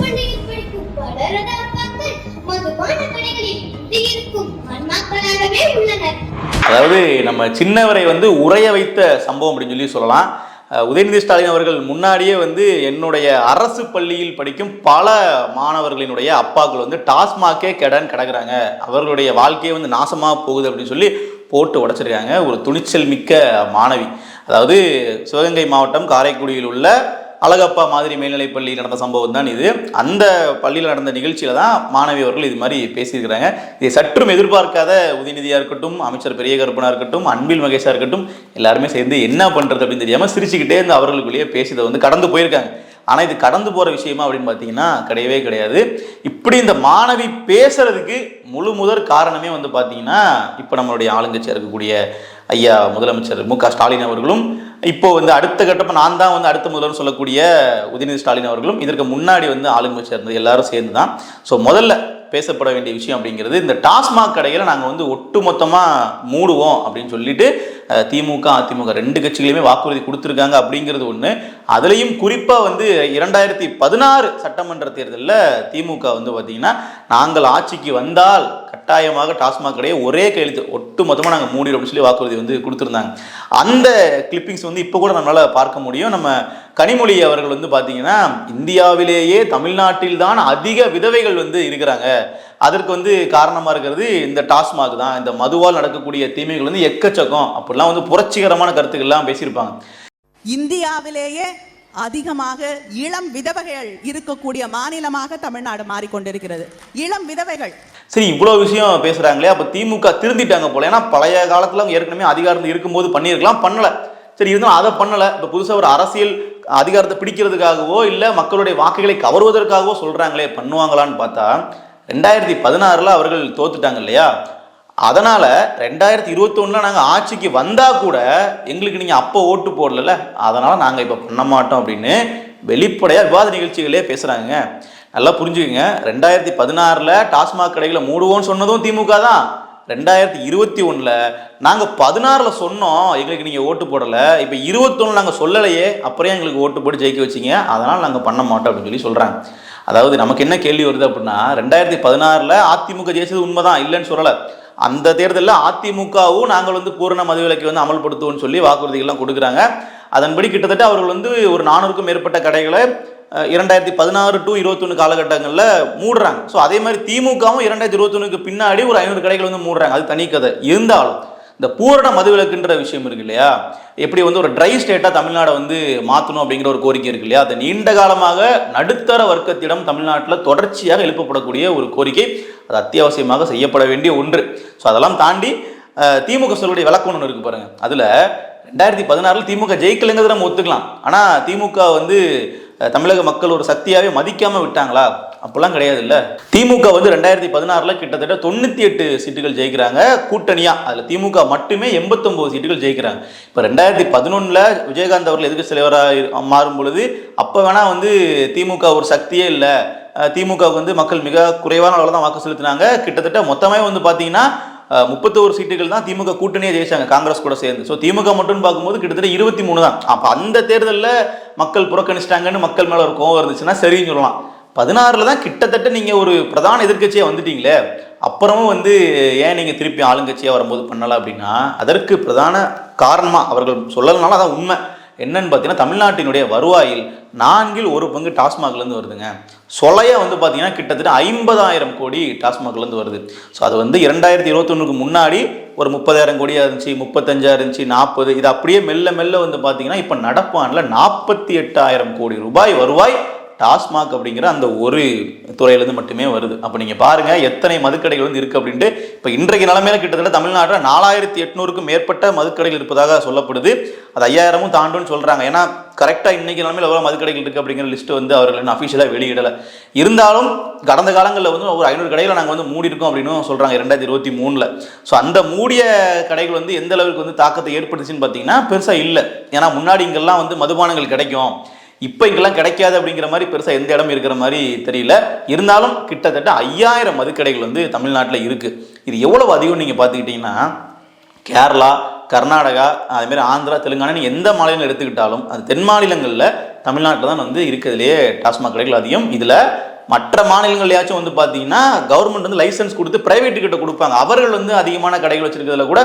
பள்ளியில் படிக்கும் பலரது அப்பாக்கள் மதுபான கடைகளில் இருக்கும் உள்ளனர். அதாவது நம்ம சின்னவரை வந்து உரைய வைத்த சம்பவம் அப்படின்னு சொல்லி சொல்லலாம். உதயநிதி ஸ்டாலின் அவர்கள் முன்னாடியே வந்து என்னுடைய அரசு பள்ளியில் படிக்கும் பல மாணவர்களினுடைய அப்பாக்கள் வந்து டாஸ்மாகே கெடன் கிடக்குறாங்க. அவர்களுடைய வாழ்க்கையே வந்து நாசமாக போகுது அப்படின்னு சொல்லி போட்டு உடச்சிருக்காங்க. ஒரு துணிச்சல் மிக்க மாணவி. அதாவது சிவகங்கை மாவட்டம் காரைக்குடியில் உள்ள அழகப்பா மாதிரி மேல்நிலைப் பள்ளி நடந்த சம்பவம் தான் இது. அந்த பள்ளியில் நடந்த நிகழ்ச்சியில் தான் மாணவி அவர்கள் இது மாதிரி பேசியிருக்கிறாங்க. இதை சற்றும் எதிர்பார்க்காத உதயநிதியாக இருக்கட்டும் அமைச்சர் பெரிய கருப்பனாக இருக்கட்டும் அன்பில் மகேஷாக இருக்கட்டும் எல்லாருமே சேர்ந்து என்ன பண்ணுறது அப்படின்னு தெரியாமல் சிரிச்சுக்கிட்டே இருந்து அவர்களுக்குள்ளேயே பேசியதை வந்து கடந்து போயிருக்காங்க. ஆனால் இது கடந்து போகிற விஷயமா அப்படின்னு பார்த்தீங்கன்னா கிடையவே கிடையாது. இப்படி இந்த மாணவி பேசுறதுக்கு முழு முதற் காரணமே வந்து பார்த்தீங்கன்னா இப்போ நம்மளுடைய ஆளுங்கட்சியாக இருக்கக்கூடிய ஐயா முதலமைச்சர் மு க ஸ்டாலின் அவர்களும் இப்போ வந்து அடுத்த கட்டப்ப நான் தான் வந்து அடுத்த முதல்வர் சொல்லக்கூடிய உதயநிதி ஸ்டாலின் அவர்களும் இதற்கு முன்னாடி வந்து ஆளுங்கட்சியாக இருந்தது எல்லாரும் சேர்ந்து தான் ஸோ முதல்ல பேசப்பட வேண்டிய விஷயம் அப்படிங்கிறது இந்த டாஸ்மாக் கடைகளை நாங்கள் வந்து ஒட்டுமொத்தமாக மூடுவோம் அப்படின்னு சொல்லிட்டு திமுக அதிமுக ரெண்டு கட்சிகளையுமே வாக்குறுதி கொடுத்துருக்காங்க அப்படிங்கிறது ஒன்று அதுலேயும் குறிப்பாக வந்து இரண்டாயிரத்தி பதினாறு சட்டமன்ற தேர்தலில் திமுக வந்து பார்த்தீங்கன்னா நாங்கள் ஆட்சிக்கு வந்தால் கட்டாயமாக டாஸ்மாக் கடையை ஒரே கையெழுத்து ஒட்டு மொத்தமாக நாங்கள் மூடிடும் சொல்லி வாக்குறுதி வந்து கொடுத்துருந்தாங்க. அந்த கிளிப்பிங்ஸ் வந்து இப்போ கூட நம்மளால் பார்க்க முடியும். நம்ம கனிமொழி அவர்கள் வந்து பார்த்தீங்கன்னா இந்தியாவிலேயே தமிழ்நாட்டில் தான் அதிக விதவைகள் வந்து இருக்கிறாங்க. அதற்கு வந்து காரணமாக இருக்கிறது இந்த டாஸ்மாக் தான். இந்த மதுவால் நடக்கக்கூடிய தீமைகள் வந்து எக்கச்சக்கம். அப்படிலாம் வந்து புரட்சிகரமான கருத்துக்கள்லாம் பேசியிருப்பாங்க. இந்தியாவிலேயே அதிகமாக இளம் விதவைகள் இருக்கக்கூடிய மாநிலமாக தமிழ்நாடு மாறிக்கொண்டிருக்கிறது. இளம் விதவைகள். சரி இவ்வளோ விஷயம் பேசுகிறாங்களே அப்போ திமுக திருந்திட்டாங்க போல. ஏன்னா பழைய காலத்தில் ஏற்கனவே அதிகாரத்தில் இருக்கும்போது பண்ணியிருக்கலாம் பண்ணலை. சரி இருந்தாலும் அதை பண்ணலை. இப்போ புதுசாக ஒரு அரசியல் அதிகாரத்தை பிடிக்கிறதுக்காகவோ இல்லை மக்களுடைய வாக்குகளை கவர்வதற்காகவோ சொல்கிறாங்களே பண்ணுவாங்களான்னு பார்த்தா ரெண்டாயிரத்தி பதினாறில் அவர்கள் தோத்துட்டாங்க இல்லையா? அதனால் ரெண்டாயிரத்தி இருபத்தொன்னில் நாங்கள் ஆட்சிக்கு வந்தால் கூட எங்களுக்கு நீங்கள் அப்போ ஓட்டு போடல அதனால் நாங்கள் இப்போ பண்ண மாட்டோம் அப்படின்னு வெளிப்படையாக விவாத நிகழ்ச்சிகளே பேசுகிறாங்க நல்லா புரிஞ்சுக்கங்க. ரெண்டாயிரத்தி பதினாறில் டாஸ்மாக் கடைகளை மூடுவோன்னு சொன்னதும் திமுக தான். ரெண்டாயிரத்தி இருபத்தி ஒன்றில் நாங்கள் பதினாறில் சொன்னோம் எங்களுக்கு நீங்கள் ஓட்டு போடலை. இப்போ இருபத்தொன்னு நாங்கள் சொல்லலையே அப்புறம் எங்களுக்கு ஓட்டு போட்டு ஜெயிக்க வச்சிங்க? அதனால் நாங்கள் பண்ண மாட்டோம் அப்படின்னு சொல்லி சொல்கிறாங்க அதாவது நமக்கு என்ன கேள்வி வருது அப்படின்னா ரெண்டாயிரத்தி பதினாறில் அதிமுக ஜெயிச்சது உண்மைதான் இல்லைன்னு சொல்லலை. அந்த தேர்தலில் அதிமுகவும் நாங்கள் வந்து பூரண மதுவிலக்கை வந்து அமல்படுத்துவோம்னு சொல்லி வாக்குறுதிகள்லாம் கொடுக்குறாங்க. அதன்படி கிட்டத்தட்ட அவர்கள் வந்து ஒரு நானூறுக்கும் மேற்பட்ட கடைகளை இரண்டாயிரத்தி பதினாறு டு இருபத்தொன்று காலகட்டங்களில் மூடுறாங்க. ஸோ அதே மாதிரி திமுகவும் இரண்டாயிரத்தி இருபத்தொன்னுக்கு பின்னாடி ஒரு ஐநூறு கடைகள் வந்து மூடுறாங்க. அது தனி கதை. இருந்தாலும் இந்த பூரண மதுவிலக்குன்ற விஷயம் இருக்கு இல்லையா? எப்படி வந்து ஒரு ட்ரை ஸ்டேட்டாக தமிழ்நாடை வந்து மாற்றணும் அப்படிங்கிற ஒரு கோரிக்கை இருக்கு இல்லையா? அது நீண்ட காலமாக நடுத்தர வர்க்கத்திடம் தமிழ்நாட்டில் தொடர்ச்சியாக எழுப்பப்படக்கூடிய ஒரு கோரிக்கை. அது அத்தியாவசியமாக செய்யப்பட வேண்டிய ஒன்று. ஸோ அதெல்லாம் தாண்டி திமுக சொல்லுடைய விளக்கம் ஒன்று இருக்கு பாருங்க. அதில் ரெண்டாயிரத்தி பதினாறில் திமுக ஜெயிக்கலைங்கிறத நம்ம ஒத்துக்கலாம். ஆனால் திமுக வந்து தமிழக மக்கள் ஒரு சக்தியாகவே மதிக்காமல் விட்டாங்களா? அப்போல்லாம் கிடையாது இல்லை திமுக வந்து ரெண்டாயிரத்தி பதினாறில் கிட்டத்தட்ட தொண்ணூற்றி எட்டு சீட்டுகள் ஜெயிக்கிறாங்க. கூட்டணியாக அதில் திமுக மட்டுமே எண்பத்தொம்போது சீட்டுகள் ஜெயிக்கிறாங்க. இப்போ ரெண்டாயிரத்தி பதினொன்றில் விஜயகாந்த் அவர்கள் எதிர்க்கட்சி தலைவராக மாறும் பொழுது அப்போ வேணால் வந்து திமுக ஒரு சக்தியே இல்லை. திமுகவுக்கு வந்து மக்கள் மிக குறைவான அளவில் தான் வாக்கு செலுத்தினாங்க. கிட்டத்தட்ட மொத்தமே வந்து பார்த்தீங்கன்னா முப்பத்தோரு சீட்டுகள் தான் திமுக கூட்டணியே ஜெயிச்சாங்க காங்கிரஸ் கூட சேர்ந்து. ஸோ திமுக மட்டும் பார்க்கும்போது கிட்டத்தட்ட இருபத்தி மூணு தான். அப்போ அந்த தேர்தலில் மக்கள் புறக்கணிச்சிட்டாங்கன்னு மக்கள் மேலே ஒரு கோவம் இருந்துச்சுன்னா சரின்னு சொல்லலாம். பதினாறில் தான் கிட்டத்தட்ட நீங்கள் ஒரு பிரதான எதிர்க்கட்சியாக வந்துட்டீங்களே அப்புறமும் வந்து ஏன் நீங்கள் திருப்பி ஆளுங்கட்சியாக வரும்போது பண்ணலை அப்படின்னா அதற்கு பிரதான காரணமாக அவர்கள் சொல்லலனால அதான் உண்மை. என்னன்னு பார்த்தீங்கன்னா தமிழ்நாட்டினுடைய வருவாயில் நான்கில் ஒரு பங்கு டாஸ்மாக்லேருந்து வருதுங்க. சொலையாக வந்து பார்த்தீங்கன்னா கிட்டத்தட்ட ஐம்பதாயிரம் கோடி டாஸ்மாக்லேருந்து வருது. ஸோ அது வந்து இரண்டாயிரத்தி இருபத்தொன்னுக்கு முன்னாடி ஒரு முப்பதாயிரம் கோடியாக இருந்துச்சு முப்பத்தஞ்சாயிரம் இருந்துச்சு நாற்பது. இது அப்படியே மெல்ல மெல்ல வந்து பார்த்தீங்கன்னா இப்போ நடப்பாண்டில் நாற்பத்தி எட்டாயிரம் கோடி ரூபாய் வருவாய் டாஸ்மாக் அப்படிங்கிற அந்த ஒரு துறையிலேருந்து மட்டுமே வருது. அப்போ நீங்கள் பாருங்கள் எத்தனை மதுக்கடைகள் வந்து இருக்குது அப்படின்ட்டு இப்போ இன்றைக்கு நிலமையில கிட்டத்தட்ட தமிழ்நாட்டில் நாலாயிரத்தி எட்நூறுக்கும் மேற்பட்ட மதுக்கடைகள் இருப்பதாக சொல்லப்படுது. அது ஐயாயிரமும் தாண்டும்னு சொல்கிறாங்க ஏன்னா கரெக்டாக இன்னைக்கு நிலமையில் எவ்வளோ மதுக்கடைகள் இருக்குது அப்படிங்கிற லிஸ்ட் வந்து அவர்கள் இன்னும் அஃபிஷியலாக வெளியிடலை. இருந்தாலும் கடந்த காலங்களில் வந்து ஒரு ஐநூறு கடைகளை நாங்கள் வந்து மூடி இருக்கோம் அப்படின்னு சொல்கிறாங்க ரெண்டாயிரத்தி இருபத்தி மூணில். ஸோ அந்த மூடிய கடைகள் வந்து எந்த அளவுக்கு வந்து தாக்கத்தை ஏற்படுத்துச்சுன்னு பார்த்தீங்கன்னா பெருசாக இல்லை. ஏன்னா முன்னாடி இங்கெல்லாம் வந்து மதுபானங்கள் கிடைக்கும். இப்போ இங்கெல்லாம் கிடைக்காது அப்படிங்கிற மாதிரி பெருசாக எந்த இடம் இருக்கிற மாதிரி தெரியல. இருந்தாலும் கிட்டத்தட்ட ஐயாயிரம் மதுக்கடைகள் வந்து தமிழ்நாட்டில் இருக்குது இது எவ்வளவு அதிகம் நீங்கள் பார்த்துக்கிட்டிங்கன்னா கேரளா கர்நாடகா அதுமாரி ஆந்திரா தெலுங்கானா எந்த மாநிலம் எடுத்துக்கிட்டாலும் அது தென் மாநிலங்களில் தமிழ்நாட்டில் தான் வந்து இருக்கிறதுலையே டாஸ்மாக் கடைகள் அதிகம். இதில் மற்ற மாநிலங்கள்லையாச்சும் வந்து பார்த்தீங்கன்னா கவர்மெண்ட் வந்து லைசன்ஸ் கொடுத்து பிரைவேட்டு கிட்ட கொடுப்பாங்க. அவர்கள் வந்து அதிகமான கடைகள் வச்சிருக்கிறதுல கூட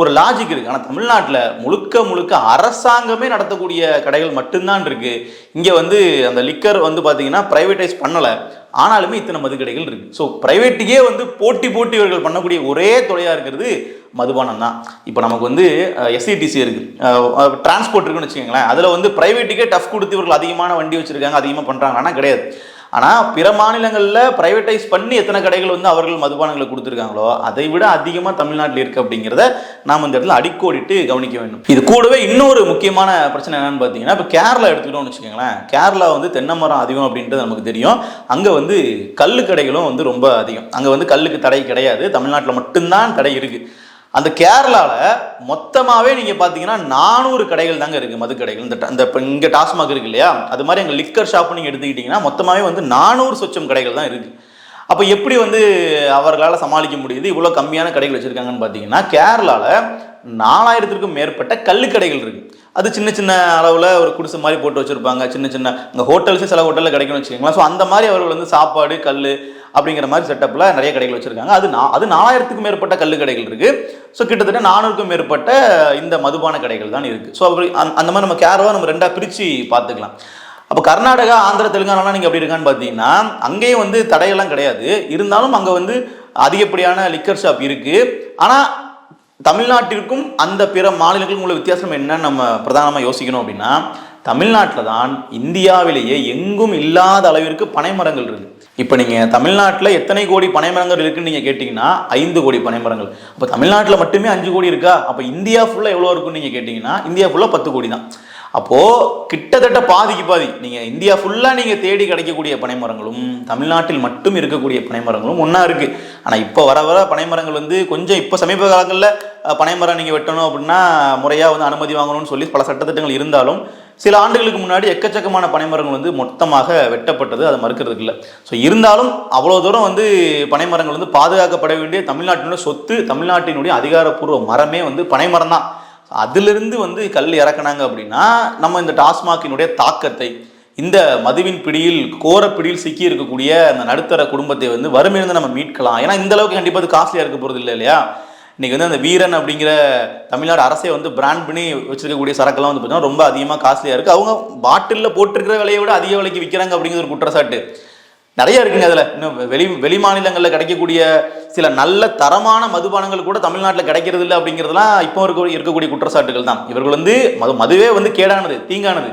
ஒரு லாஜிக் இருக்கு. ஆனால் தமிழ்நாட்டில் முழுக்க முழுக்க அரசாங்கமே நடத்தக்கூடிய கடைகள் மட்டும்தான் இருக்கு. இங்கே வந்து அந்த லிக்கர் வந்து பார்த்தீங்கன்னா ப்ரைவேட்டைஸ் பண்ணலை. ஆனாலுமே இத்தனை மது கடைகள் இருக்கு. ஸோ ப்ரைவேட்டுக்கே வந்து போட்டி போட்டி இவர்கள் பண்ணக்கூடிய ஒரே தொலையாக இருக்கிறது மதுபானம் தான். இப்போ நமக்கு வந்து எஸ்சிடிசி இருக்கு. டிரான்ஸ்போர்ட் இருக்குன்னு வச்சுக்கோங்களேன். அதில் வந்து ப்ரைவேட்டுக்கே டஃப் கொடுத்து இவர்கள் அதிகமான வண்டி வச்சிருக்காங்க அதிகமாக பண்ணுறாங்கன்னா கிடையாது. ஆனால் பிற மாநிலங்களில் ப்ரைவேட்டைஸ் பண்ணி எத்தனை கடைகள் வந்து அவர்கள் மதுபானங்களை கொடுத்துருக்காங்களோ அதை விட அதிகமாக தமிழ்நாட்டில் இருக்குது அப்படிங்கிறத நாம் இந்த இடத்துல அடிக்கோடிட்டு கவனிக்க வேண்டும். இது கூடவே இன்னொரு முக்கியமான பிரச்சனை என்னன்னு பார்த்தீங்கன்னா இப்போ கேரளா எடுத்துக்கிட்டோம்னு வச்சுக்கோங்களேன். கேரளா வந்து தென்னை மரம் அதிகம் அப்படின்றது நமக்கு தெரியும். அங்கே வந்து கல்லு கடைகளும் வந்து ரொம்ப அதிகம். அங்கே வந்து கல்லுக்கு தடை கிடையாது. தமிழ்நாட்டில் மட்டும்தான் தடை இருக்குது அந்த கேரளாவில் மொத்தமாகவே நீங்கள் பார்த்தீங்கன்னா நானூறு கடைகள் தாங்க இருக்குது மது கடைகள். இந்த ட- இந்த இப்போ இங்கே டாஸ்மாக் இருக்கு இல்லையா? அது மாதிரி எங்கள் லிக்கர் ஷாப்பு நீங்கள் எடுத்துக்கிட்டிங்கன்னா மொத்தமாகவே வந்து நானூறு சொச்சம் கடைகள் தான் இருக்குது அப்போ எப்படி வந்து அவர்களால் சமாளிக்க முடியுது? இவ்வளோ கம்மியான கடைகள் வச்சுருக்காங்கன்னு பார்த்தீங்கன்னா கேரளாவில் நாலாயிரத்திற்கும் மேற்பட்ட கல்லுக்கடைகள் இருக்குது அது சின்ன சின்ன அளவில் ஒரு குடிசை மாதிரி போட்டு வச்சுருப்பாங்க. சின்ன சின்ன இந்த ஹோட்டல்ஸு சில ஹோட்டலில் கிடைக்கும்னு வச்சுக்கோங்களேன். ஸோ அந்த மாதிரி அவர்கள் வந்து சாப்பாடு கல் அப்படிங்கிற மாதிரி செட்டப்பில் நிறைய கடைகள் வச்சுருக்காங்க. அது நான் அது நாலாயிரத்துக்கும் மேற்பட்ட கல் கடைகள் இருக்குது ஸோ கிட்டத்தட்ட நானூறுக்கும் மேற்பட்ட இந்த மதுபான கடைகள் தான் இருக்குது ஸோ அப்படி அந்த அந்த மாதிரி நம்ம கேரளாவை நம்ம ரெண்டாக பிரித்து பார்த்துக்கலாம். அப்போ கர்நாடகா ஆந்திரா தெலுங்கானாலாம் நீங்கள் எப்படி இருக்கான்னு பார்த்தீங்கன்னா அங்கேயும் வந்து தடையெல்லாம் கிடையாது. இருந்தாலும் அங்கே வந்து அதிகப்படியான லிக்கர் ஷாப் இருக்குது ஆனால் தமிழ்நாட்டிற்கும் அந்த பிற மாநிலங்களுக்கும் உள்ள வித்தியாசம் என்னன்னு நம்ம பிரதானமாக யோசிக்கணும் அப்படின்னா தமிழ்நாட்டில் தான் இந்தியாவிலேயே எங்கும் இல்லாத அளவிற்கு பனைமரங்கள் இருக்குது இப்போ நீங்கள் தமிழ்நாட்டில் எத்தனை கோடி பனைமரங்கள் இருக்குன்னு நீங்கள் கேட்டிங்கன்னா ஐந்து கோடி பனைமரங்கள். அப்போ தமிழ்நாட்டில் மட்டுமே அஞ்சு கோடி இருக்கா? அப்போ இந்தியா ஃபுல்லாக எவ்வளோ இருக்குன்னு நீங்கள் கேட்டிங்கன்னா இந்தியா ஃபுல்லாக பத்து கோடி தான் அப்போது கிட்டத்தட்ட பாதிக்கு பாதி நீங்கள் இந்தியா ஃபுல்லாக நீங்கள் தேடி கிடைக்கக்கூடிய பனைமரங்களும் தமிழ்நாட்டில் மட்டும் இருக்கக்கூடிய பனைமரங்களும் ஒன்றா இருக்குது ஆனால் இப்போ வர வர பனைமரங்கள் வந்து கொஞ்சம் இப்போ சமீப காலங்களில் பனைமரம் நீங்கள் வெட்டணும் அப்படின்னா முறையாக வந்து அனுமதி வாங்கணும்னு சொல்லி பல சட்டத்திட்டங்கள் இருந்தாலும் சில ஆண்டுகளுக்கு முன்னாடி எக்கச்சக்கமான பனைமரங்கள் வந்து மொத்தமாக வெட்டப்பட்டது அதை மறுக்கிறதுக்கு இல்லை. ஸோ இருந்தாலும் அவ்வளோ தூரம் வந்து பனைமரங்கள் வந்து பாதுகாக்கப்பட வேண்டிய தமிழ்நாட்டினுடைய சொத்து தமிழ்நாட்டினுடைய அதிகாரப்பூர்வ மரமே வந்து பனைமரம் தான் அதிலிருந்து வந்து கல் இறக்குனாங்க அப்படின்னா நம்ம இந்த டாஸ்மாகினுடைய தாக்கத்தை இந்த மதுவின் பிடியில் கோர பிடியில் சிக்கி இருக்கக்கூடிய அந்த நடுத்தர குடும்பத்தை வந்து வறுமையிலிருந்து நம்ம மீட்கலாம். ஏன்னா இந்த அளவுக்கு கண்டிப்பாக அது காஸ்ட்லியாக இருக்க போகிறது இல்லை இல்லையா? இன்னைக்கு வந்து அந்த வீரன் அப்படிங்கிற தமிழ்நாடு அரசே வந்து பிராண்ட் பண்ணி வச்சுருக்கக்கூடிய சரக்கெல்லாம் வந்து பார்த்தீங்கன்னா ரொம்ப அதிகமாக காஸ்ட்லியாக இருக்குது அவங்க பாட்டிலில் போட்டிருக்கிற விலையை விட அதிக விலைக்கு விற்கிறாங்க அப்படிங்கிற ஒரு குற்றச்சாட்டு. நிறைய இருக்குங்க அதில். இன்னும் வெளி வெளி மாநிலங்களில் கிடைக்கக்கூடிய சில நல்ல தரமான மதுபானங்கள் கூட தமிழ்நாட்டில் கிடைக்கிறது இல்லை அப்படிங்கிறதுலாம் இப்போ இருக்க இருக்கக்கூடிய குற்றச்சாட்டுகள் தான். இவர்கள் வந்து மது மதுவே வந்து கேடானது தீங்கானது.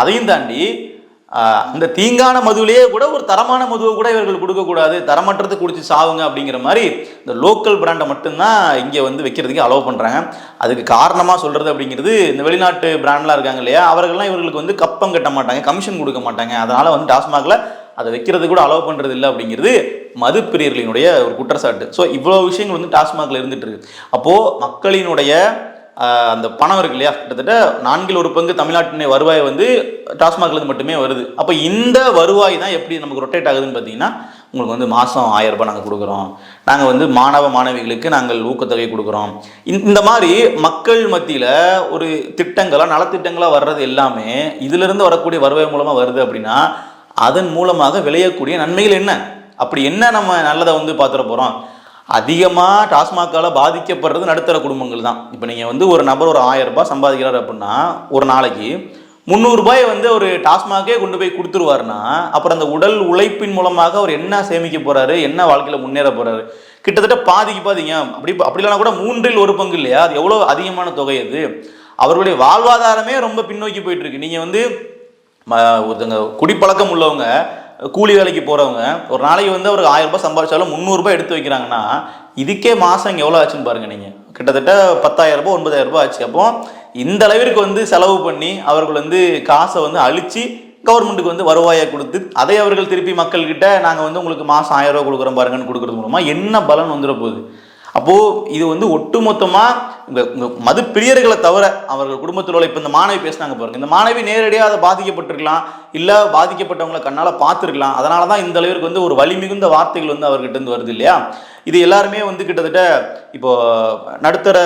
அதையும் தாண்டி அந்த தீங்கான மதுவிலேயே கூட ஒரு தரமான மதுவை கூட இவர்கள் கொடுக்கக்கூடாது. தரமற்றத்தை குடிச்சு சாவுங்க அப்படிங்கிற மாதிரி இந்த லோக்கல் பிராண்டை மட்டும்தான் இங்கே வந்து வைக்கிறதுக்கு அலோவ் பண்ணுறாங்க அதுக்கு காரணமாக சொல்கிறது அப்படிங்கிறது இந்த வெளிநாட்டு பிராண்ட்லாம் இருக்காங்க இல்லையா? அவர்கள்லாம் இவர்களுக்கு வந்து கப்பம் கட்ட மாட்டாங்க கமிஷன் கொடுக்க மாட்டாங்க. அதனால் வந்து டாஸ்மாகில் அதை வைக்கிறது கூட அலோவ் பண்ணுறது இல்லை அப்படிங்கிறது மது பிரியர்களினுடைய ஒரு குற்றச்சாட்டு. ஸோ இவ்வளோ விஷயங்கள் வந்து டாஸ்மாகில் இருந்துட்டு இருக்கு. அப்போது மக்களினுடைய அந்த பணம் இருக்கு இல்லையா? கிட்டத்தட்ட நான்கில் ஒரு பங்கு தமிழ்நாட்டினுடைய வருவாய் வந்து டாஸ்மாக்லேருந்து மட்டுமே வருது. அப்போ இந்த வருவாய் தான் எப்படி நமக்கு ரொட்டேட் ஆகுதுன்னு பார்த்தீங்கன்னா உங்களுக்கு வந்து மாதம் ஆயிரம் ரூபாய் நாங்கள் கொடுக்குறோம். நாங்கள் வந்து மாணவ மாணவிகளுக்கு நாங்கள் ஊக்கத்தொகை கொடுக்குறோம். இந்த- இந்த மாதிரி மக்கள் மத்தியில் ஒரு திட்டங்களாக நலத்திட்டங்களாக வர்றது எல்லாமே இதிலிருந்து வரக்கூடிய வருவாய் மூலமாக வருது அப்படின்னா அதன் மூலமாக விளையக்கூடிய நன்மைகள் என்ன? அப்படி என்ன நம்ம நல்லதை வந்து பார்த்துட போகிறோம் அதிகமாக டாஸ்மாக்கால் பாதிக்கப்படுறது நடுத்தர குடும்பங்கள் தான். இப்போ நீங்கள் வந்து ஒரு நபர் ஒரு ஆயிரம் ரூபாய் சம்பாதிக்கிறார் அப்படின்னா ஒரு நாளைக்கு முந்நூறுபாய் வந்து ஒரு டாஸ்மாகே கொண்டு போய் கொடுத்துருவாருன்னா அப்புறம் அந்த உடல் உழைப்பின் மூலமாக அவர் என்ன சேமிக்க போகிறாரு என்ன வாழ்க்கையில் முன்னேற போகிறாரு கிட்டத்தட்ட பாதிக்கு பாதிங்க. அப்படி அப்படி இல்லைனா கூட மூன்றில் ஒரு பங்கு இல்லையா? அது எவ்வளோ அதிகமான தொகை அது? அவர்களுடைய வாழ்வாதாரமே ரொம்ப பின்னோக்கி போயிட்டுருக்கு நீங்கள் வந்து ஒருத்தங்க குடிப்பழக்கம் உள்ளவங்க கூலி வேலைக்கு போகிறவங்க ஒரு நாளைக்கு வந்து ஒரு ஆயிரம் ரூபாய் சம்பாதிச்சாலும் முந்நூறுரூபா எடுத்து வைக்கிறாங்கன்னா இதுக்கே மாதம் இங்கே எவ்வளோ ஆச்சுன்னு பாருங்க நீங்கள் கிட்டத்தட்ட பத்தாயிரம் ரூபாய் ஒன்பதாயிரம் ரூபாய் ஆச்சு. அப்போ இந்த அளவிற்கு வந்து செலவு பண்ணி அவர்கள் வந்து காசை வந்து அழித்து கவர்மெண்ட்டுக்கு வந்து வருவாயை கொடுத்து அதை அவர்கள் திருப்பி மக்கள்கிட்ட நாங்கள் வந்து உங்களுக்கு மாதம் ஆயிரம் ரூபாய் கொடுக்குறோம் பாருங்கன்னு கொடுக்குறது மூலமாக என்ன பலன் வந்துட போகுது? அப்போது இது வந்து ஒட்டுமொத்தமாக இந்த உங்கள் மது பிரியர்களை தவிர அவர்கள் குடும்பத்தில் உள்ள இப்போ இந்த மாணவி பேசினாங்க பாருங்க. இந்த மாணவி நேரடியாக அதை பாதிக்கப்பட்டிருக்கலாம் இல்லை பாதிக்கப்பட்டவங்களை கண்ணால் பார்த்துருக்கலாம். அதனால தான் இந்த அளவிற்கு வந்து ஒரு வலி மிகுந்த வார்த்தைகள் வந்து அவர்கிட்ட இருந்து வருது இல்லையா? இது எல்லாருமே வந்து கிட்டத்தட்ட இப்போ நடுத்தர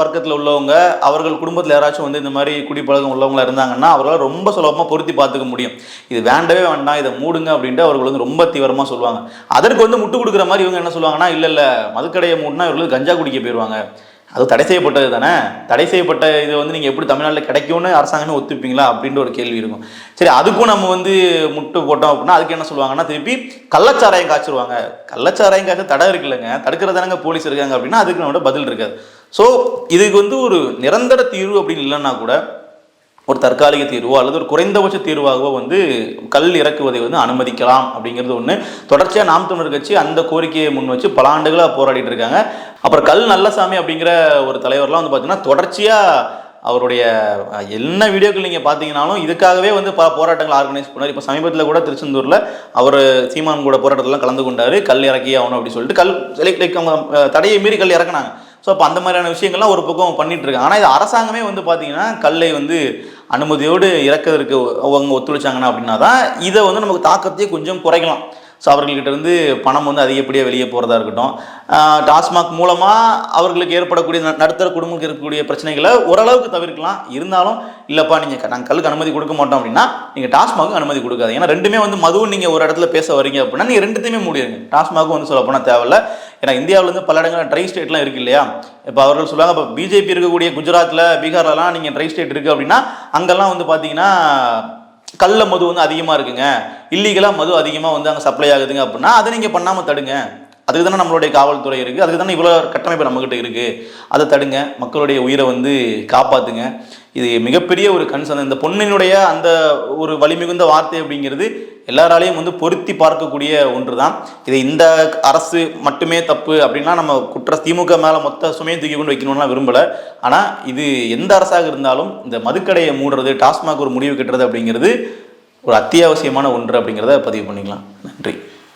வர்க்கத்தில் உள்ளவங்க அவர்கள் குடும்பத்தில் யாராச்சும் வந்து இந்த மாதிரி குடிப்பழக்கம் உள்ளவங்களா இருந்தாங்கன்னா அவர்களால் ரொம்ப சுலபமாக பொருத்தி பார்த்துக்க முடியும். இது வேண்டவே வேண்டாம் இதை மூடுங்க அப்படின்ட்டு அவர்கள் வந்து ரொம்ப தீவிரமாக சொல்லுவாங்க. அதற்கு வந்து முட்டு கொடுக்குற மாதிரி இவங்க என்ன சொல்லுவாங்கன்னா இல்லை இல்லை மதுக்கடையை மூடினா இவர்கள் கஞ்சா குடிக்க போயிடுவாங்க அது தடை செய்யப்பட்டது தானே? தடை செய்யப்பட்ட இது வந்து நீங்கள் எப்படி தமிழ்நாட்டில் கிடைக்கும்னு அரசாங்கமே ஒத்துப்பீங்களா அப்படின்ற ஒரு கேள்வி இருக்கும். சரி அதுக்கும் நம்ம வந்து முட்டு போட்டோம் அப்படின்னா அதுக்கு என்ன சொல்லுவாங்கன்னா திருப்பி கள்ளச்சாராயம் காய்ச்சிருவாங்க. கள்ளச்சாராயம் காய்ச்ச தடை இருக்குல்லங்க. தடுக்கிறதானங்க போலீஸ் இருக்காங்க அப்படின்னா அதுக்கு நம்மளோட பதில் இருக்காது. ஸோ இதுக்கு வந்து ஒரு நிரந்தர தீர்வு அப்படின்னு இல்லைன்னா கூட ஒரு தற்காலிக தீர்வோ அல்லது ஒரு குறைந்தபட்ச தீர்வாகவோ வந்து கல் இறக்குவதை வந்து அனுமதிக்கலாம் அப்படிங்கிறது ஒன்று தொடர்ச்சியாக நாம் தமிழர் கட்சி அந்த கோரிக்கையை முன் வச்சு பல ஆண்டுகளாக போராடிட்டு இருக்காங்க. அப்புறம் கல் நல்லசாமி அப்படிங்கிற ஒரு தலைவர்லாம் வந்து பார்த்தீங்கன்னா தொடர்ச்சியாக அவருடைய என்ன வீடியோக்கள் நீங்கள் பார்த்தீங்கனாலும் இதுக்காகவே வந்து பல போராட்டங்கள் ஆர்கனைஸ் பண்ணார். இப்போ சமீபத்தில் கூட திருச்செந்தூரில் அவர் சீமான் கூட போராட்டத்திலாம் கலந்து கொண்டார். கல் இறக்கி ஆகணும் அப்படின்னு சொல்லிட்டு கல் சிலை அவங்க தடையை மீறி கல் இறக்குனாங்க. ஸோ அப்போ அந்த மாதிரியான விஷயங்கள்லாம் ஒரு பக்கம் பண்ணிட்டு இருக்காங்க. ஆனால் இது அரசாங்கமே வந்து பார்த்தீங்கன்னா கல்லை வந்து அனுமதியோடு இறக்கிறதுக்கு அவங்க ஒத்துழைச்சாங்கன்னா அப்படின்னா தான் இதை வந்து நமக்கு தாக்கத்தையே கொஞ்சம் குறைக்கலாம். ஸோ அவர்கள்கிட்டருந்து பணம் வந்து அதிகப்படியாக வெளியே போகிறதா இருக்கட்டும். டாஸ்மாக் மூலமாக அவர்களுக்கு ஏற்படக்கூடிய நடுத்தர குடும்பங்களுக்கு இருக்கக்கூடிய பிரச்சனைகளை ஓரளவுக்கு தவிர்க்கலாம். இருந்தாலும் இல்லைப்பா நீங்கள் நாங்கள் கல்லுக்கு அனுமதி கொடுக்க மாட்டோம் அப்படின்னா நீங்கள் டாஸ்மாக்கு அனுமதி கொடுக்காது ஏன்னா ரெண்டுமே வந்து மதுவும் நீங்கள் ஒரு இடத்துல பேச வரீங்க அப்படின்னா நீங்கள் ரெண்டுத்தையுமே மூடிடுங்க டாஸ்மாகும் வந்து சொல்ல போனால் தேவையில்ல. ஏன்னா இந்தியாவிலேருந்து பல இடங்களில் ட்ரை ஸ்டேட்லாம் இருக்கு இல்லையா? இப்போ அவர்கள் சொல்லுவாங்க இப்போ பிஜேபி இருக்கக்கூடிய குஜராத்தில் பீகார்லலாம் நீங்கள் ட்ரை ஸ்டேட் இருக்குது அப்படின்னா அங்கெல்லாம் வந்து பார்த்தீங்கன்னா கள்ள மது வந்து அதிகமாக இருக்குங்க. இல்லீகலாக மது அதிகமாக வந்து அங்கே சப்ளை ஆகுதுங்க அப்படின்னா அதை நீங்கள் பண்ணாமல் தடுங்க. அதுக்கு தானே நம்மளுடைய காவல்துறை இருக்குது அதுக்கு தானே இவ்வளோ கட்டமைப்பு நம்மக்கிட்ட இருக்குது அதை தடுங்க. மக்களுடைய உயிரை வந்து காப்பாற்றுங்க இது மிகப்பெரிய ஒரு கன்சர்ன் இந்த பொண்ணினுடைய அந்த ஒரு வலிமிகுந்த வார்த்தை அப்படிங்கிறது எல்லாராலையும் வந்து பொருத்தி பார்க்கக்கூடிய ஒன்று தான் இது இந்த அரசு மட்டுமே தப்பு அப்படின்னா நம்ம குற்ற திமுக மேலே மொத்த சுமையை தூக்கி கொண்டு வைக்கணும்லாம் விரும்பலை. ஆனால் இது எந்த அரசாக இருந்தாலும் இந்த மதுக்கடையை மூடுறது டாஸ்மாக் ஒரு முடிவு கட்டுறது அப்படிங்கிறது ஒரு அத்தியாவசியமான ஒன்று அப்படிங்கிறத பதிவு பண்ணிக்கலாம். நன்றி.